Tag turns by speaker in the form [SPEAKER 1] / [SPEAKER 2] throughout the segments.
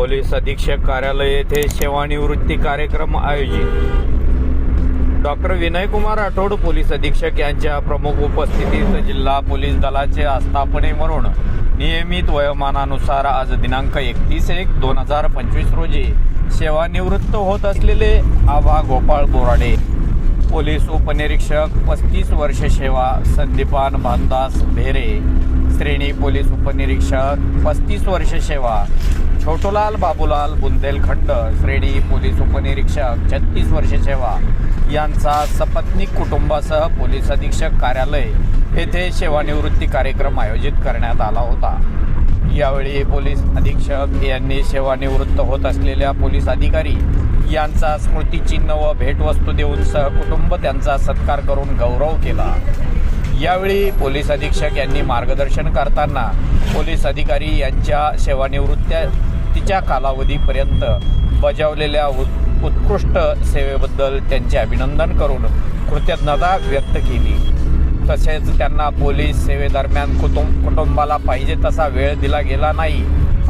[SPEAKER 1] Police अधीक्षक कार्यालय येथे सेवानिवृत्ती कार्यक्रम आयोजित. डॉक्टर विनयकुमार राठोड पोलीस अधीक्षक यांच्या प्रमुख उपस्थितीत जिल्हा पोलीस दलाचे आस्थापने म्हणून नियमित वयोमानानुसार आज दिनांक एकतीस एक दोन हजार पंचवीस रोजी सेवानिवृत्त होत असलेले आभा गोपाळ बोराडे पोलीस उपनिरीक्षक पस्तीस वर्ष सेवा संदीपान भानदास भेरे श्रेणी पोलीस उपनिरीक्षक पस्तीस वर्ष सेवा छोटोलाल बाबूलाल बुंदेलखंड श्रेणी पोलीस उपनिरीक्षक छत्तीस वर्ष सेवा. यांचा सपत्नीक कुटुंबासह पोलीस अधीक्षक कार्यालय येथे सेवानिवृत्ती कार्यक्रम आयोजित करण्यात आला होता. यावेळी पोलीस अधीक्षक यांनी सेवानिवृत्त होत असलेल्या पोलीस अधिकारी यांचा स्मृतिचिन्ह व भेटवस्तू देऊन सहकुटुंब त्यांचा सत्कार करून गौरव केला. यावेळी पोलीस अधीक्षक यांनी मार्गदर्शन करताना पोलीस अधिकारी यांच्या सेवानिवृत्त्या सेवानिवृत्तीच्या कालावधीपर्यंत बजावलेल्या उत् उत्कृष्ट सेवेबद्दल त्यांचे अभिनंदन करून कृतज्ञता व्यक्त केली. तसेच त्यांना पोलीस सेवेदरम्यान कुटुंब कुटुंबाला पाहिजे तसा वेळ दिला गेला नाही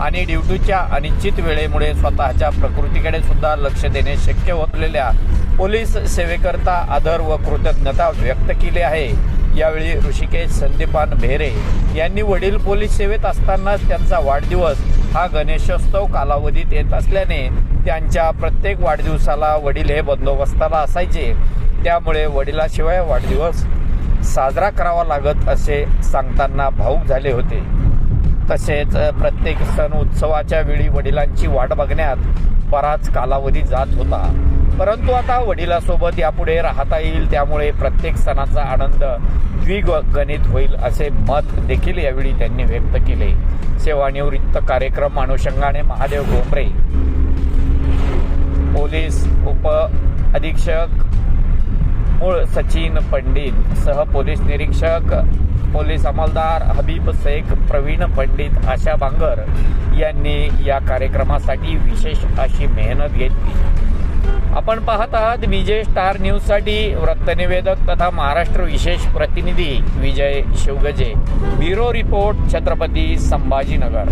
[SPEAKER 1] आणि ड्युटीच्या अनिश्चित वेळेमुळे स्वतःच्या प्रकृतीकडे सुद्धा लक्ष देणे शक्य होतलेल्या पोलीस सेवेकरता आदर व कृतज्ञता व्यक्त केली आहे. यावेळी ऋषिकेश संदीपान भेरे यांनी वडील पोलीस सेवेत असतानाच त्यांचा वाढदिवस हा गणेशोत्सव कालावधीत येत असल्याने त्यांच्या प्रत्येक वाढदिवसाला वडील हे बंदोबस्ताला असायचे. त्यामुळे वडिलाशिवाय वाढदिवस साजरा करावा लागत असे सांगताना भाऊक झाले होते. तसेच प्रत्येक सण उत्सवाच्या वेळी वडिलांची वाट बघण्यात बराच कालावधी जात होता. परंतु आता वडिलासोबत यापुढे राहता येईल त्यामुळे प्रत्येक सणाचा आनंद द्विगणित होईल असे मत देखील यावेळी त्यांनी व्यक्त केले. सेवानिवृत्त कार्यक्रम अनुषंगाने महादेव गोंबरे पोलीस उप अधीक्षक मूळ सचिन पंडित सह पोलीस निरीक्षक पोलीस अंमलदार हबीब शेख प्रवीण पंडित आशा बांगर यांनी या कार्यक्रमासाठी विशेष अशी मेहनत घेतली. आपण पाहत आहात विजय स्टार न्यूजसाठी वृत्तनिवेदक तथा महाराष्ट्र विशेष प्रतिनिधी Vijay Shivgaje. Bureau report Chhatrapati Sambhajinagar.